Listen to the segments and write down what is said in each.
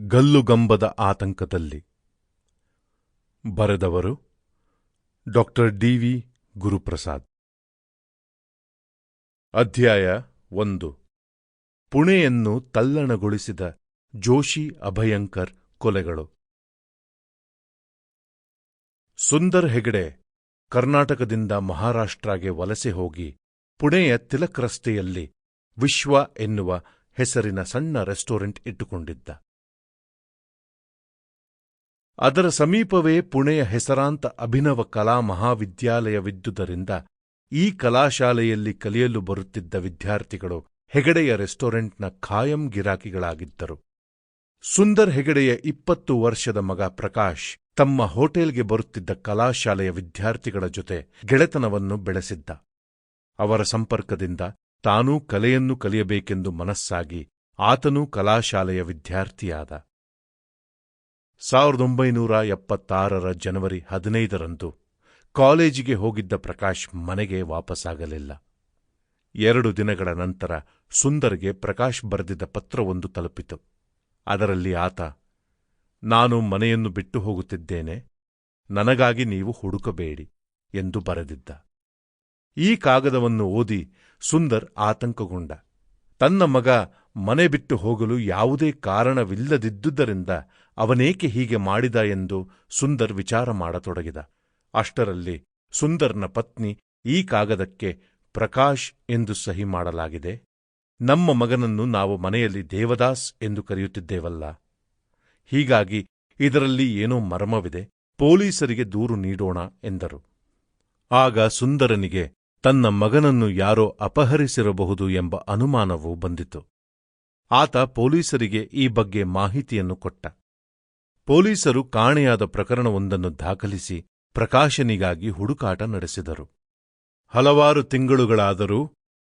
ಗಲ್ಲುಗಂಬದ ಆತಂಕದಲ್ಲಿ. ಬರೆದವರು doctor D V Guruprasad. ಅಧ್ಯಾಯ ಒಂದು. ಪುಣೆಯನ್ನು ತಲ್ಲಣಗೊಳಿಸಿದ ಜೋಶಿ ಅಭಯಂಕರ್ ಕೊಲೆಗಳು. ಸುಂದರ್ ಹೆಗಡೆ ಕರ್ನಾಟಕದಿಂದ ಮಹಾರಾಷ್ಟ್ರಗೆ ವಲಸೆ ಹೋಗಿ ಪುಣೆಯ ತಿಲಕ್ ರಸ್ತೆಯಲ್ಲಿ ವಿಶ್ವ ಎನ್ನುವ ಹೆಸರಿನ ಸಣ್ಣ ರೆಸ್ಟೋರೆಂಟ್ ಇಟ್ಟುಕೊಂಡಿದ್ದ. ಅದರ ಸಮೀಪವೇ ಪುಣೆಯ ಹೆಸರಾಂತ ಅಭಿನವ ಕಲಾ ಮಹಾವಿದ್ಯಾಲಯವಿದ್ದುದರಿಂದ ಈ ಕಲಾಶಾಲೆಯಲ್ಲಿ ಕಲಿಯಲು ಬರುತ್ತಿದ್ದ ವಿದ್ಯಾರ್ಥಿಗಳು ಹೆಗಡೆಯ ರೆಸ್ಟೋರೆಂಟ್ನ ಖಾಯಂ ಗಿರಾಕಿಗಳಾಗಿದ್ದರು. ಸುಂದರ್ ಹೆಗಡೆಯ ಇಪ್ಪತ್ತು ವರ್ಷದ ಮಗ ಪ್ರಕಾಶ್ ತಮ್ಮ ಹೋಟೆಲ್ಗೆ ಬರುತ್ತಿದ್ದ ಕಲಾಶಾಲೆಯ ವಿದ್ಯಾರ್ಥಿಗಳ ಜೊತೆ ಗೆಳೆತನವನ್ನು ಬೆಳೆಸಿದ್ದ. ಅವರ ಸಂಪರ್ಕದಿಂದ ತಾನೂ ಕಲೆಯನ್ನು ಕಲಿಯಬೇಕೆಂದು ಮನಸ್ಸಾಗಿ ಆತನೂ ಕಲಾಶಾಲೆಯ ವಿದ್ಯಾರ್ಥಿಯಾದ. ಸಾವಿರದ ಒಂಬೈನೂರ ಎಪ್ಪತ್ತಾರರ ಜನವರಿ ಹದಿನೈದರಂದು ಕಾಲೇಜಿಗೆ ಹೋಗಿದ್ದ ಪ್ರಕಾಶ್ ಮನೆಗೆ ವಾಪಸ್ಸಾಗಲಿಲ್ಲ. ಎರಡು ದಿನಗಳ ನಂತರ ಸುಂದರ್ಗೆ ಪ್ರಕಾಶ್ ಬರೆದಿದ್ದ ಪತ್ರವೊಂದು ತಲುಪಿತು. ಅದರಲ್ಲಿ ಆತ, ನಾನು ಮನೆಯನ್ನು ಬಿಟ್ಟು ಹೋಗುತ್ತಿದ್ದೇನೆ, ನನಗಾಗಿ ನೀವು ಹುಡುಕಬೇಡಿ ಎಂದು ಬರೆದಿದ್ದ. ಈ ಕಾಗದವನ್ನು ಓದಿ ಸುಂದರ್ ಆತಂಕಗೊಂಡ. ತನ್ನ ಮಗ ಮನೆ ಬಿಟ್ಟು ಹೋಗಲು ಯಾವುದೇ ಕಾರಣವಿಲ್ಲದಿದ್ದುದರಿಂದ ಅವನೇಕೆ ಹೀಗೆ ಮಾಡಿದ ಎಂದು ಸುಂದರ್ ವಿಚಾರ ಮಾಡತೊಡಗಿದ. ಅಷ್ಟರಲ್ಲಿ ಸುಂದರ್ನ ಪತ್ನಿ ಈ ಕಾಗದಕ್ಕೆ ಪ್ರಕಾಶ್ ಎಂದು ಸಹಿ ಮಾಡಲಾಗಿದೆ. ನಮ್ಮ ಮಗನನ್ನು ನಾವು ಮನೆಯಲ್ಲಿ ದೇವದಾಸ್ ಎಂದು ಕರೆಯುತ್ತಿದ್ದೇವಲ್ಲ. ಹೀಗಾಗಿ ಇದರಲ್ಲಿ ಏನೋ ಮರ್ಮವಿದೆ. ಪೊಲೀಸರಿಗೆ ದೂರು ನೀಡೋಣ ಎಂದರು. ಆಗ ಸುಂದರನಿಗೆ ತನ್ನ ಮಗನನ್ನು ಯಾರೋ ಅಪಹರಿಸಿರಬಹುದು ಎಂಬ ಅನುಮಾನವೂ ಬಂದಿತು. ಆತ ಪೊಲೀಸರಿಗೆ ಈ ಬಗ್ಗೆ ಮಾಹಿತಿಯನ್ನು ಕೊಟ್ಟ. ಪೊಲೀಸರು ಕಾಣೆಯಾದ ಪ್ರಕರಣವೊಂದನ್ನು ದಾಖಲಿಸಿ ಪ್ರಕಾಶನಿಗಾಗಿ ಹುಡುಕಾಟ ನಡೆಸಿದರು. ಹಲವಾರು ತಿಂಗಳುಗಳಾದರೂ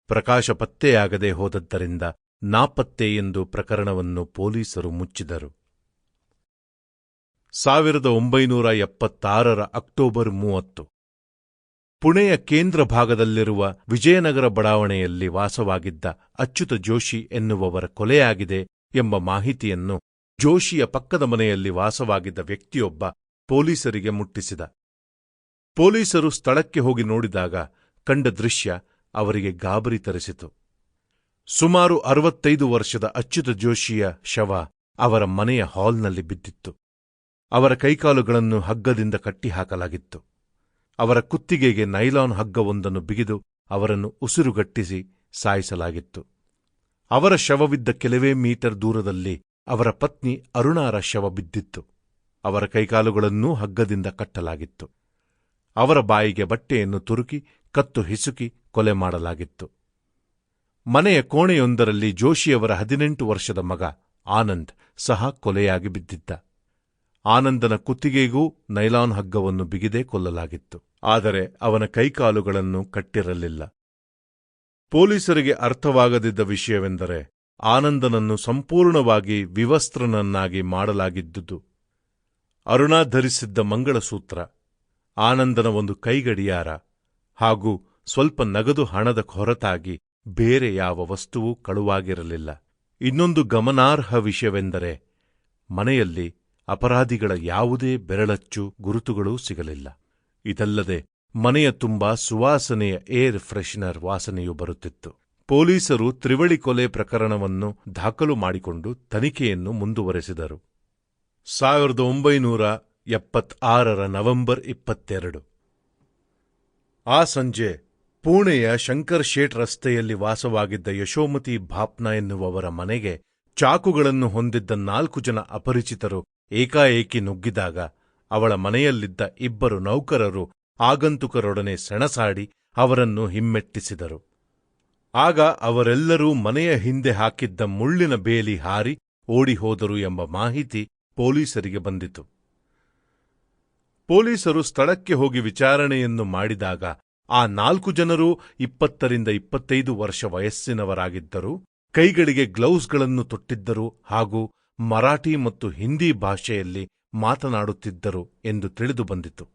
ಪ್ರಕಾಶ ಪತ್ತೆಯಾಗದೆ ಹೋದದ್ದರಿಂದ ನಾಪತ್ತೆ ಎಂದು ಪ್ರಕರಣವನ್ನು ಪೊಲೀಸರು ಮುಚ್ಚಿದರು. ಸಾವಿರದ ಒಂಬೈನೂರ ಎಪ್ಪತ್ತಾರರ ಅಕ್ಟೋಬರ್ ಮೂವತ್ತು. ಪುಣೆಯ ಕೇಂದ್ರ ಭಾಗದಲ್ಲಿರುವ ವಿಜಯನಗರ ಬಡಾವಣೆಯಲ್ಲಿ ವಾಸವಾಗಿದ್ದ ಅಚ್ಯುತ ಜೋಶಿ ಎನ್ನುವವರ ಕೊಲೆಯಾಗಿದೆ ಎಂಬ ಮಾಹಿತಿಯನ್ನು ಜೋಶಿಯ ಪಕ್ಕದ ಮನೆಯಲ್ಲಿ ವಾಸವಾಗಿದ್ದ ವ್ಯಕ್ತಿಯೊಬ್ಬ ಪೊಲೀಸರಿಗೆ ಮುಟ್ಟಿಸಿದ. ಪೊಲೀಸರು ಸ್ಥಳಕ್ಕೆ ಹೋಗಿ ನೋಡಿದಾಗ ಕಂಡ ದೃಶ್ಯ ಅವರಿಗೆ ಗಾಬರಿ ತರಿಸಿತು. ಸುಮಾರು ಅರವತ್ತೈದು ವರ್ಷದ ಅಚ್ಯುತ ಜೋಶಿಯ ಶವ ಅವರ ಮನೆಯ ಹಾಲ್ನಲ್ಲಿ ಬಿದ್ದಿತ್ತು. ಅವರ ಕೈಕಾಲುಗಳನ್ನು ಹಗ್ಗದಿಂದ ಕಟ್ಟಿಹಾಕಲಾಗಿತ್ತು. ಅವರ ಕುತ್ತಿಗೆಗೆ ನೈಲಾನ್ ಹಗ್ಗವೊಂದನ್ನು ಬಿಗಿದು ಅವರನ್ನು ಉಸಿರುಗಟ್ಟಿಸಿ ಸಾಯಿಸಲಾಗಿತ್ತು. ಅವರ ಶವವಿದ್ದ ಕೆಲವೇ ಮೀಟರ್ ದೂರದಲ್ಲಿ ಅವರ ಪತ್ನಿ ಅರುಣಾರ ಶವ ಬಿದ್ದಿತ್ತು. ಅವರ ಕೈಕಾಲುಗಳನ್ನೂ ಹಗ್ಗದಿಂದ ಕಟ್ಟಲಾಗಿತ್ತು. ಅವರ ಬಾಯಿಗೆ ಬಟ್ಟೆಯನ್ನು ತುರುಕಿ, ಕತ್ತು ಹಿಸುಕಿ, ಕೊಲೆ ಮಾಡಲಾಗಿತ್ತು. ಮನೆಯ ಕೋಣೆಯೊಂದರಲ್ಲಿ ಜೋಶಿಯವರ ಹದಿನೆಂಟು ವರ್ಷದ ಮಗ ಆನಂದ್ ಸಹ ಕೊಲೆಯಾಗಿ ಬಿದ್ದಿದ್ದ. ಆನಂದನ ಕುತ್ತಿಗೆಗೂ ನೈಲಾನ್ ಹಗ್ಗವನ್ನು ಬಿಗಿದೇ ಕೊಲ್ಲಲಾಗಿತ್ತು. ಆದರೆ ಅವನ ಕೈಕಾಲುಗಳನ್ನು ಕಟ್ಟಿರಲಿಲ್ಲ. ಪೊಲೀಸರಿಗೆ ಅರ್ಥವಾಗದಿದ್ದ ವಿಷಯವೆಂದರೆ ಆನಂದನನ್ನು ಸಂಪೂರ್ಣವಾಗಿ ವಿವಸ್ತ್ರನನ್ನಾಗಿ ಮಾಡಲಾಗಿದ್ದುದು. ಅರುಣಾ ಧರಿಸಿದ್ದ ಮಂಗಳಸೂತ್ರ, ಆನಂದನ ಒಂದು ಕೈಗಡಿಯಾರ ಹಾಗೂ ಸ್ವಲ್ಪ ನಗದು ಹಣದ ಹೊರತಾಗಿ ಬೇರೆ ಯಾವ ವಸ್ತುವೂ ಕಳುವಾಗಿರಲಿಲ್ಲ. ಇನ್ನೊಂದು ಗಮನಾರ್ಹ ವಿಷಯವೆಂದರೆ ಮನೆಯಲ್ಲಿ ಅಪರಾಧಿಗಳ ಯಾವುದೇ ಬೆರಳಚ್ಚು ಗುರುತುಗಳೂ ಸಿಗಲಿಲ್ಲ. ಇದಲ್ಲದೆ ಮನೆಯ ತುಂಬ ಸುವಾಸನೆಯ ಏರ್ ಫ್ರೆಶ್ನರ್ ವಾಸನೆಯು ಬರುತ್ತಿತ್ತು. ಪೊಲೀಸರು ತ್ರಿವಳಿ ಕೊಲೆ ಪ್ರಕರಣವನ್ನು ದಾಖಲು ಮಾಡಿಕೊಂಡು ತನಿಖೆಯನ್ನು ಮುಂದುವರೆಸಿದರು. ಸಾವಿರದ ಒಂಬೈನೂರ ಎಪ್ಪತ್ತಾರರ ನವೆಂಬರ್ ಇಪ್ಪತ್ತೆರಡು. ಆ ಸಂಜೆ ಪುಣೆಯ ಶಂಕರ್ ಶೇಟ್ ರಸ್ತೆಯಲ್ಲಿ ವಾಸವಾಗಿದ್ದ ಯಶೋಮತಿ ಭಾಪ್ನ ಎನ್ನುವವರ ಮನೆಗೆ ಚಾಕುಗಳನ್ನು ಹೊಂದಿದ್ದ ನಾಲ್ಕು ಜನ ಅಪರಿಚಿತರು ಏಕಾಏಕಿ ನುಗ್ಗಿದಾಗ ಅವಳ ಮನೆಯಲ್ಲಿದ್ದ ಇಬ್ಬರು ನೌಕರರು ಆಗಂತುಕರೊಡನೆ ಸೆಣಸಾಡಿ ಅವರನ್ನು ಹಿಮ್ಮೆಟ್ಟಿಸಿದರು. ಆಗ ಅವರೆಲ್ಲರೂ ಮನೆಯ ಹಿಂದೆ ಹಾಕಿದ್ದ ಮುಳ್ಳಿನ ಬೇಲಿ ಹಾರಿ ಓಡಿಹೋದರು ಎಂಬ ಮಾಹಿತಿ ಪೊಲೀಸರಿಗೆ ಬಂದಿತು. ಪೊಲೀಸರು ಸ್ಥಳಕ್ಕೆ ಹೋಗಿ ವಿಚಾರಣೆಯನ್ನು ಮಾಡಿದಾಗ ಆ ನಾಲ್ಕು ಜನರು ಇಪ್ಪತ್ತರಿಂದ ಇಪ್ಪತ್ತೈದು ವರ್ಷ ವಯಸ್ಸಿನವರಾಗಿದ್ದರು, ಕೈಗಳಿಗೆ ಗ್ಲೌಸ್ಗಳನ್ನು ತೊಟ್ಟಿದ್ದರು ಹಾಗೂ ಮರಾಠಿ ಮತ್ತು ಹಿಂದಿ ಭಾಷೆಯಲ್ಲಿ ಮಾತನಾಡುತ್ತಿದ್ದರು ಎಂದು ತಿಳಿದು ಬಂದಿತು.